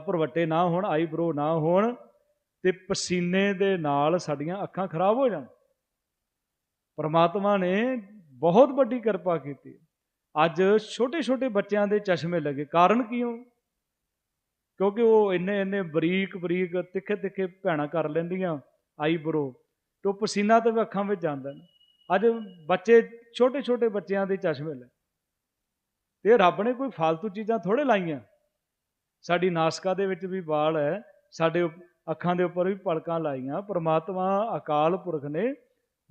ਭਰਵੱਟੇ ਨਾ ਹੋਣ ਆਈਬ੍ਰੋ ਨਾ ਹੋਣ ਤੇ ਪਸੀਨੇ ਦੇ ਨਾਲ ਸਾਡੀਆਂ ਅੱਖਾਂ ਖਰਾਬ ਹੋ ਜਾਣ। ਪਰਮਾਤਮਾ ਨੇ ਬਹੁਤ ਵੱਡੀ ਕਿਰਪਾ ਕੀਤੀ। ਅੱਜ ਛੋਟੇ ਛੋਟੇ ਬੱਚਿਆਂ ਦੇ ਚਸ਼ਮੇ ਲੱਗੇ। ਕਾਰਨ ਕਿਉਂ ਕਿਉਂਕਿ ਉਹ ਇੰਨੇ ਇੰਨੇ ਬਰੀਕ ਬਰੀਕ ਤਿੱਖੇ ਤਿੱਖੇ ਭੈਣਾ ਕਰ ਲੈਂਦੀਆਂ ਆਈਬ੍ਰੋ ਤੇ ਉਹ ਪਸੀਨਾ ਤਾਂ ਵੀ ਅੱਖਾਂ ਵਿੱਚ ਜਾਂਦਾ। ਨੇ ਅੱਜ ਬੱਚੇ ਛੋਟੇ ਛੋਟੇ ਬੱਚਿਆਂ ਦੇ ਚਸ਼ਮੇ ਲੈ। ਤੇ ਰੱਬ ਨੇ ਕੋਈ ਫालतू ਚੀਜ਼ਾਂ ਥੋੜੇ ਲਾਈਆਂ। ਸਾਡੀ ਨਾਸਕਾ ਦੇ ਵਿੱਚ ਵੀ ਵਾਲ ਹੈ। ਸਾਡੇ ਉਪ- ਅੱਖਾਂ ਦੇ ਉੱਪਰ ਵੀ ਪਲਕਾਂ ਲਾਈਆਂ। ਪ੍ਰਮਾਤਮਾ ਅਕਾਲ ਪੁਰਖ ਨੇ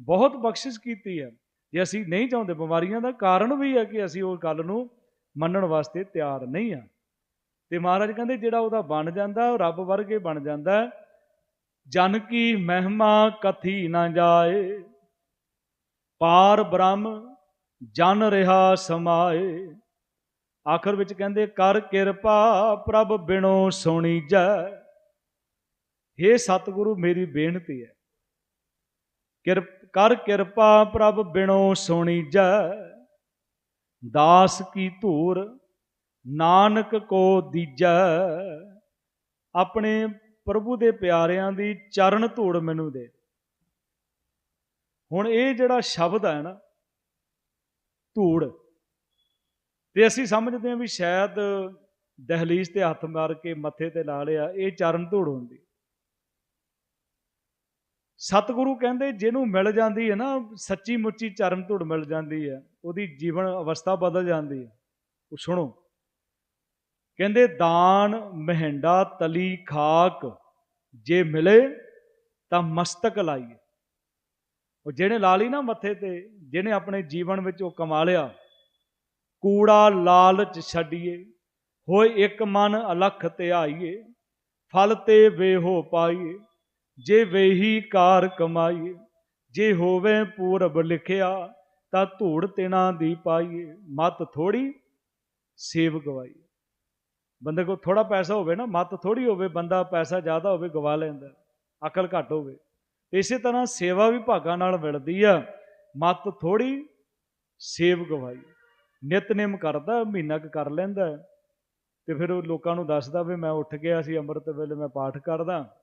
ਬਹੁਤ ਬਖਸ਼ਿਸ਼ ਕੀਤੀ ਹੈ। ਜੇ ਅਸੀਂ ਨਹੀਂ ਚਾਹੁੰਦੇ, ਬਿਮਾਰੀਆਂ ਦਾ ਕਾਰਨ ਵੀ ਹੈ ਕਿ ਅਸੀਂ ਉਹ ਗੱਲ ਨੂੰ ਮੰਨਣ ਵਾਸਤੇ ਤਿਆਰ ਨਹੀਂ ਆ ਤੇ ਮਹਾਰਾਜ ਕਹਿੰਦੇ, ਜਿਹੜਾ ਉਹਦਾ ਬਣ ਜਾਂਦਾ, ਉਹ ਰੱਬ ਵਰਗੇ ਬਣ ਜਾਂਦਾ। ਹੈ। ਜਨ ਕੀ ਮਹਿਮਾ ਕਥੀ ਨਾ ਜਾਏ। ਪਾਰ ਬ੍ਰਹਮ ਜਨ ਰਿਹਾ ਸਮਾਏ। ਆਖਰ ਵਿੱਚ ਕਹਿੰਦੇ, ਕਰ ਕਿਰਪਾ ਪ੍ਰਭ ਬਿਨੋ ਸੁਣੀ ਜੈ। हे ਸਤਿਗੁਰੂ, ਮੇਰੀ ਬੇਨਤੀ ਹੈ ਕਿਰਪ ਕਰ ਕਿਰਪਾ ਪ੍ਰਭ ਬਿਨੋ ਸੁਣੀ ਜੈ। ਦਾਸ ਕੀ ਧੂਰ, ਨਾਨਕ ਕੋ ਦੀਜੈ। ਆਪਣੇ ਪ੍ਰਭੂ ਦੇ ਪਿਆਰਿਆਂ ਦੀ ਚਰਨ ਧੂੜ ਮੈਨੂੰ ਦੇ। ਹੁਣ ਇਹ ਜਿਹੜਾ ਸ਼ਬਦ ਹੈ ਨਾ, ਧੂੜ, ਤੇ ਅਸੀਂ ਸਮਝਦੇ ਹਾਂ ਵੀ ਸ਼ਾਇਦ ਦਹਲੀਜ਼ ਤੇ ਹੱਥ ਮਾਰ ਕੇ ਮੱਥੇ ਤੇ ਲਾ ਲਿਆ, ਇਹ ਚਰਨ ਧੂੜ ਹੁੰਦੀ। ਸਤਿਗੁਰੂ ਕਹਿੰਦੇ ਜਿਹਨੂੰ ਮਿਲ ਜਾਂਦੀ ਹੈ ਨਾ, ਸੱਚੀ ਮੁੱਚੀ ਚਰਨ ਧੂੜ ਮਿਲ ਜਾਂਦੀ ਹੈ, ਉਹਦੀ ਜੀਵਨ ਅਵਸਥਾ ਬਦਲ ਜਾਂਦੀ ਹੈ। ਉਹ ਸੁਣੋ, ਕਹਿੰਦੇ ਦਾਨ ਮਹਿੰਡਾ ਤਲੀ ਖਾਕ, ਜੇ ਮਿਲੇ ਤਾਂ ਮਸਤਕ ਲਾਈਏ। ਉਹ ਜਿਹਨੇ ਲਾ ਲਈ ਨਾ ਮੱਥੇ ਤੇ, ਜਿਹਨੇ ਆਪਣੇ ਜੀਵਨ ਵਿੱਚ ਉਹ ਕਮਾ ਲਿਆ, ਕੂੜਾ ਲਾਲਚ ਛੱਡੀਏ, ਹੋਏ ਇੱਕ ਮਨ ਅਲਖ ਆਈਏ, ਫਲ ਤੇ ਵੇਹੋ ਪਾਈਏ, ਜੇ ਵੇਹੀ ਕਾਰ ਕਮਾਈਏ, ਜੇ ਹੋਵੇ ਪੂਰਬ ਲਿਖਿਆ, ਤਾਂ ਧੂੜ ਤਿਣਾ ਦੀ ਪਾਈਏ, ਮਤ ਥੋੜੀ ਸੇਵ ਗਵਾਈ ਬੰਦੇ ਕੋਲ ਥੋੜਾ ਪੈਸਾ ਹੋਵੇ ਨਾ, ਮਤ ਥੋੜੀ ਹੋਵੇ, ਬੰਦਾ ਪੈਸਾ ਜ਼ਿਆਦਾ ਹੋਵੇ, ਗਵਾ ਲੈਂਦਾ, ਅਕਲ ਘੱਟ ਹੋਵੇ। ਇਸੇ ਤਰ੍ਹਾਂ ਸੇਵਾ ਵੀ ਭਾਗਾਂ ਨਾਲ ਮਿਲਦੀ ਆ। ਮਤ ਥੋੜੀ ਸੇਵ ਗਵਾਈ। ਨਿਤਨੇਮ ਕਰਦਾ, ਮਹੀਨਾ ਕੁ ਕਰ ਲੈਂਦਾ। ਤੇ ਫਿਰ ਉਹ ਲੋਕਾਂ ਨੂੰ ਦੱਸਦਾ ਵੀ ਮੈਂ ਉੱਠ ਗਿਆ ਸੀ ਅੰਮ੍ਰਿਤ ਵੇਲੇ, ਮੈਂ ਪਾਠ ਕਰਦਾ।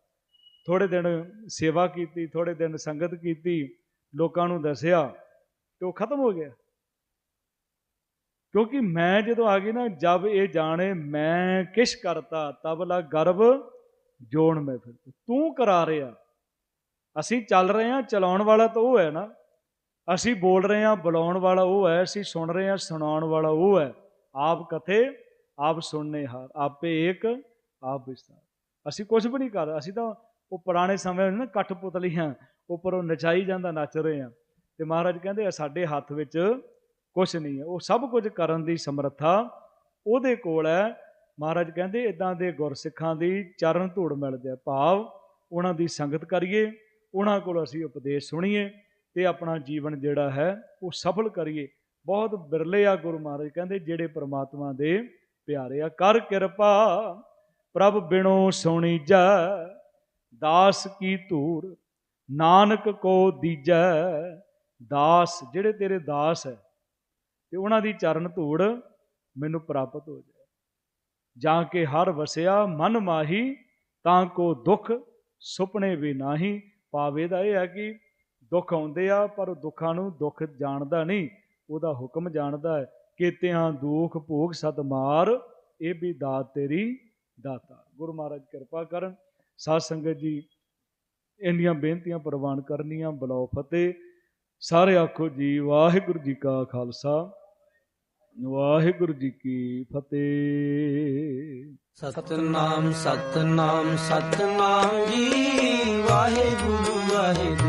ਥੋੜੇ ਦਿਨ ਸੇਵਾ ਕੀਤੀ ਥੋੜੇ ਦਿਨ ਸੰਗਤ ਕੀਤੀ, ਲੋਕਾਂ ਨੂੰ ਦੱਸਿਆ ਤੇ ਉਹ ਖਤਮ ਹੋ ਗਿਆ। ਕਿਉਂਕਿ ਮੈਂ ਜਦੋਂ ਆ ਗਈ ਨਾ, ਜਬ ਇਹ ਜਾਣੇ ਮੈਂ ਕਿਛ ਕਰਤਾ, ਤਬ ਲਾ ਗਰਭ ਜੋਣ ਮੈਂ ਫਿਰ। ਤੂੰ ਕਰਾ ਰਿਹਾ। ਅਸੀਂ ਚੱਲ ਰਹੇ ਹਾਂ, ਚਲਾਉਣ ਵਾਲਾ ਤਾਂ ਉਹ ਹੈ ਨਾ। ਅਸੀਂ ਬੋਲ ਰਹੇ ਹਾਂ, ਬੁਲਾਉਣ ਵਾਲਾ ਉਹ ਹੈ, ਅਸੀਂ ਸੁਣ ਰਹੇ ਹਾਂ, ਸੁਣਾਉਣ ਵਾਲਾ ਉਹ ਹੈ। ਆਪ ਕਥੇ, ਆਪ ਸੁਣਨੇ ਹਾਰ, ਆਪੇ ਏਕ, ਆਪ ਵਿਸਤਾਰ। ਅਸੀਂ ਕੁਝ ਵੀ ਨਹੀਂ ਕਰ, ਅਸੀਂ ਤਾਂ ਉਹ ਪੁਰਾਣੇ ਸਮੇਂ ਵਿੱਚ ਨਾ, ਕੱਠ ਉੱਪਰ ਉਹ ਨਚਾਈ ਜਾਂਦਾ, ਨੱਚ ਰਹੇ ਹਾਂ। ਤੇ ਮਹਾਰਾਜ ਕਹਿੰਦੇ ਆ, ਸਾਡੇ ਹੱਥ ਵਿੱਚ ਕੁਝ ਨਹੀਂ ਹੈ। ਉਹ ਸਭ ਕੁਝ ਕਰਨ ਦੀ ਸਮਰੱਥਾ ਉਹਦੇ ਕੋਲ ਹੈ। ਮਹਾਰਾਜ ਕਹਿੰਦੇ ਇਦਾਂ ਦੇ ਗੁਰਸਿੱਖਾਂ ਦੀ ਚਰਨ ਧੂੜ ਮਿਲ ਜਾਏ ਭਾਵ ਉਹਨਾਂ ਦੀ ਸੰਗਤ ਕਰੀਏ। ਉਹਨਾਂ ਕੋਲ ਅਸੀਂ ਉਪਦੇਸ਼ ਸੁਣੀਏ ਤੇ ਆਪਣਾ ਜੀਵਨ ਜਿਹੜਾ ਹੈ ਉਹ ਸਫਲ ਕਰੀਏ। ਬਹੁਤ ਬਿਰਲੇ ਆ ਗੁਰੂ ਮਹਾਰਾਜ ਕਹਿੰਦੇ, ਜਿਹੜੇ ਪ੍ਰਮਾਤਮਾ ਦੇ ਪਿਆਰੇ ਆ, ਕਰ ਕਿਰਪਾ, ਪ੍ਰਭ ਬਿਨੋ ਸੁਣੀ ਜਾ, ਦਾਸ ਕੀ ਧੂਰ, ਨਾਨਕ ਕੋ ਦੀਜੈ, ਦਾਸ, ਜਿਹੜੇ ਤੇਰੇ ਦਾਸ ਹੈ, ਤੇ ਉਹਨਾਂ ਦੀ ਚਰਨ ਧੂੜ ਮੈਨੂੰ ਪ੍ਰਾਪਤ ਹੋ ਜਾਏ। ਜਾਂ ਕਿ ਹਰ ਵਸਿਆ ਮਨ ਮਾਹੀ, ਤਾਂ ਕੋ ਦੁੱਖ ਸੁਪਨੇ ਵੀ ਨਾਹੀ ਪਾਵੇ ਦਾ ਇਹ ਹੈ ਕਿ ਦੁੱਖ ਆਉਂਦੇ ਆ, ਪਰ ਉਹ ਦੁੱਖਾਂ ਨੂੰ ਦੁੱਖ ਜਾਣਦਾ ਨਹੀਂ, ਉਹਦਾ ਹੁਕਮ ਜਾਣਦਾ ਹੈ ਕੀਤਿਆਂ ਦੁੱਖ ਭੋਗ ਸਦ ਮਾਰ, ਇਹ ਵੀ ਦਾਤ ਤੇਰੀ ਦਾਤਾ। ਗੁਰੂ ਮਹਾਰਾਜ ਕਿਰਪਾ ਕਰਨ, ਸਾਧ ਸੰਗਤ ਜੀ, ਇੰਨੀਆਂ ਬੇਨਤੀਆਂ ਪ੍ਰਵਾਨ ਕਰਨੀਆਂ ਬਲਾਉ ਫਤਿਹ। ਸਾਰੇ ਆਖੋ ਜੀ, ਵਾਹਿਗੁਰੂ ਜੀ ਕਾ ਖਾਲਸਾ, ਵਾਹਿਗੁਰੂ ਜੀ ਕੀ ਫਤਿਹ। ਸਤਨਾਮ ਸਤਨਾਮ ਸਤਨਾਮ ਜੀ। ਵਾਹਿਗੁਰੂ ਵਾਹਿਗੁਰੂ